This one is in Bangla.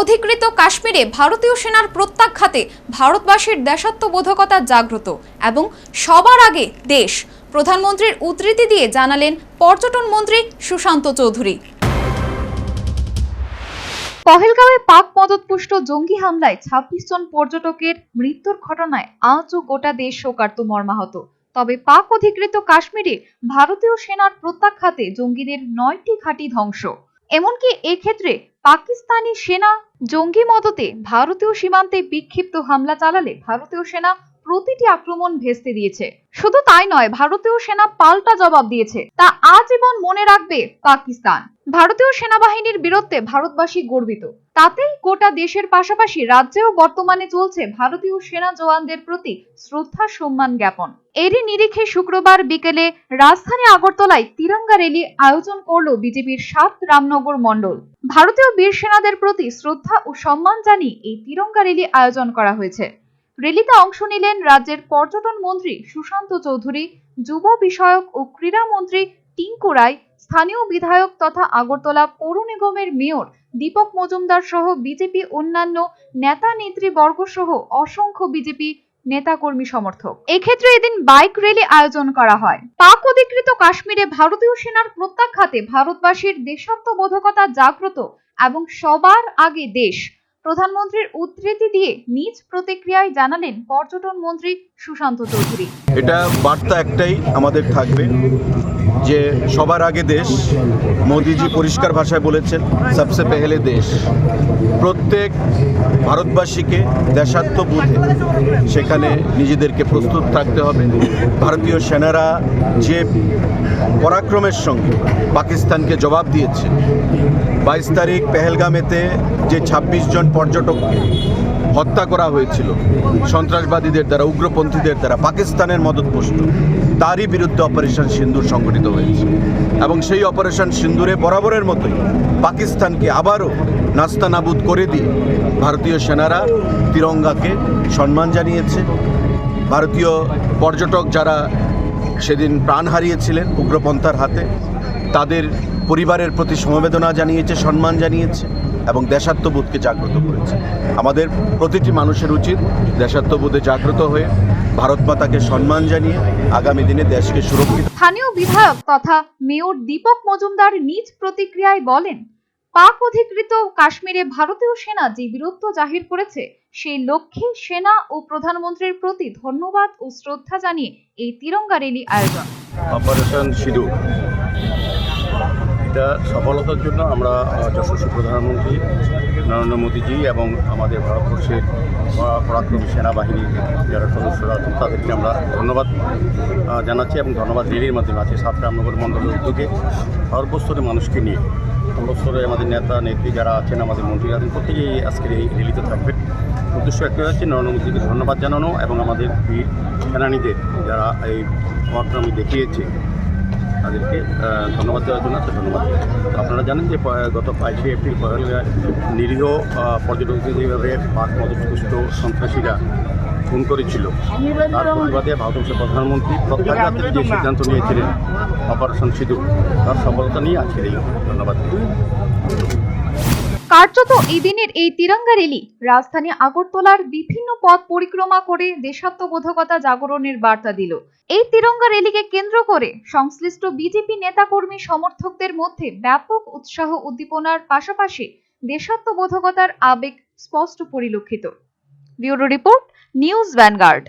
অধিকৃত কাশ্মীরে ভারতীয় সেনার প্রত্যাখ্যাতে ভারতবাসীর দেশাত্মবোধকতা জাগ্রত এবং সবার আগে দেশ প্রধানমন্ত্রীর উদ্ধৃতি দিয়ে জানালেন পর্যটন মন্ত্রী সুশান্ত চৌধুরী। পহেলগাঁওয়ে পাক মদতপুষ্ট জঙ্গি হামলায় ছাব্বিশ জন পর্যটকের মৃত্যুর ঘটনায় আজও গোটা দেশ শোকার্ত মর্মাহত। তবে পাক অধিকৃত কাশ্মীরে ভারতীয় সেনার প্রত্যাখ্যাতে জঙ্গিদের নয়টি ঘাঁটি ধ্বংস। এমনকি এক্ষেত্রে পাকিস্তানি সেনা জঙ্গি মদতে ভারতীয় সীমান্তে বিক্ষিপ্ত হামলা চালালে ভারতীয় সেনা প্রতিটি আক্রমণ ভেস্তে দিয়েছে। শুধু তাই নয়, ভারতীয় সেনা পাল্টা জবাব দিয়েছে। তা আজীবন মনে রাখবে পাকিস্তান। ভারতীয় সেনাবাহিনীর বীরত্বে ভারতবাসী গর্বিত। তাতেই গোটা দেশের পাশাপাশি রাজ্যেও বর্তমানে চলছে ভারতীয় সেনা জওয়ানদের প্রতি শ্রদ্ধা সম্মান জ্ঞাপন। এরই নিরিখে শুক্রবার বিকেলে রাজধানী আগরতলায় তিরঙ্গা র্যালি আয়োজন করল বিজেপির সাত রামনগর মণ্ডল। ভারতীয় বীর সেনাদের প্রতি শ্রদ্ধা ও সম্মান জানিয়ে এই তিরঙ্গা র্যালি আয়োজন করা হয়েছে। র্যালিতে অংশ নিলেন রাজ্যের পর্যটন মন্ত্রী সুশান্ত চৌধুরী, যুব বিষয়ক ও ক্রীড়া মন্ত্রী টিঙ্কু রায়, স্থানীয় বিধায়ক তথা আগরতলা পৌর নিগমের মেয়র দীপক মজুমদার সহ বিজেপি অন্যান্য নেতা নেতৃবর্গ সহ অসংখ্য বিজেপি নেতাকর্মী সমর্থক। এক্ষেত্রে এদিন বাইক র্যালি আয়োজন করা হয়। পাক অধিকৃত কাশ্মীরে ভারতীয় সেনার প্রত্যাখ্যাতে ভারতবাসীর দেশাত্মবোধকতা জাগ্রত এবং সবার আগে দেশ। প্রধানমন্ত্রীর উদ্ধৃতি দিয়ে নিজ প্রতিক্রিয়ায় জানালেন পর্যটন মন্ত্রী সুশান্ত চৌধুরী। এটা বার্তা একটাই আমাদের থাকবে। যে সবার আগে দেশ, মোদিজি পরিষ্কার ভাষায় বলেছেন সবসে পেহেলে দেশ। প্রত্যেক ভারতবাসীকে দেশাত্মবোধে সেখানে নিজেদেরকে প্রস্তুত থাকতে হবে। ভারতীয় সেনারা যে পরাক্রমের সঙ্গে পাকিস্তানকে জবাব দিয়েছে, বাইশ তারিখ পেহেলগামেতে যে ২৬ জন পর্যটককে হত্যা করা হয়েছিল। সন্ত্রাসবাদীদের দ্বারা, উগ্রপন্থীদের দ্বারা পাকিস্তানের মদতপুষ্ট তারই বিরুদ্ধে অপারেশন সিন্দুর সংগঠিত হয়েছে। এবং সেই অপারেশন সিন্দুরে বরাবরের মতোই পাকিস্তানকে আবারও নাস্তানাবুদ করে দিয়ে ভারতীয় সেনারা তিরঙ্গাকে সম্মান জানিয়েছে। ভারতীয় পর্যটক যারা সেদিন প্রাণ হারিয়েছিলেন উগ্রপন্থার হাতে, তাদের পরিবারের প্রতি সমবেদনা জানিয়েছে, সম্মান জানিয়েছে। এবং দেশাত্মবোধকে জাগ্রত করেছে। আমাদের প্রতিটি মানুষের উচিত দেশাত্মবোধে জাগ্রত হয়ে ভারত মাতাকে সম্মান জানিয়ে আগামী দিনে দেশকে সুরক্ষিত স্থানীয় বিধায়ক তথা মেয়র দীপক মজুমদার নিজ প্রতিক্রিয়ায় বলেন পাক অধিকৃত কাশ্মীরে ভারতীয় সেনা যে বীরত্ব জাহির করেছে সেই লক্ষ্যে সেনা ও প্রধানমন্ত্রীর প্রতি ধন্যবাদ ও শ্রদ্ধা জানিয়ে এই তিরঙ্গা র্যালি আয়োজন। অপারেশন সিঁদুর। এটা সফলতার জন্য আমরা যশস্বী প্রধানমন্ত্রী নরেন্দ্র মোদীজি এবং আমাদের ভারতবর্ষের পরা- পরাক্রমী সেনাবাহিনীর যারা সদস্যরা আছেন, তাদেরকে আমরা ধন্যবাদ জানাচ্ছি এবং ধন্যবাদ রেলির মাধ্যমে আছে সাত রামনগর মণ্ডলের উদ্যোগে সর্বস্তরের মানুষকে নিয়ে, সর্বস্তরে আমাদের নেতা, নেত্রী যারা আছেন, আমাদের মন্ত্রীরা আছেন, প্রত্যেকেই আজকের এই রেলিতে থাকবেন। উদ্দেশ্য একটাই হচ্ছে নরেন্দ্র মোদীকে ধন্যবাদ জানানো এবং আমাদের সেনানীদের যারা এই পরাক্রমী দেখিয়েছে তাদেরকে ধন্যবাদ দেওয়ার জন্য ধন্যবাদ। তো আপনারা জানেন যে গত বাইশে এপ্রিল নিরীহ পর্যটকদের যেভাবে পাক মদপুষ্ট সন্ত্রাসীরা খুন করেছিল তার প্রতিবাদে ভারতবর্ষের প্রধানমন্ত্রী প্রত্যাঘাতের যে সিদ্ধান্ত নিয়েছিলেন অপারেশন সিধু তার সফলতা নিয়ে আজকের এই ধন্যবাদ। কার্যত এই দিনের এই তিরঙ্গা র্যালি রাজধানী আগরতলার বিভিন্ন পথ পরিক্রমা করে দেশাত্মবোধকতা জাগরণের বার্তা দিল। এই তিরঙ্গা র্যালিকে কেন্দ্র করে সংশ্লিষ্ট বিজেপি নেতাকর্মী সমর্থকদের মধ্যে ব্যাপক উৎসাহ উদ্দীপনার পাশাপাশি দেশাত্মবোধকতার আবেগ স্পষ্ট পরিলক্ষিত। Bureau report, news Vanguard.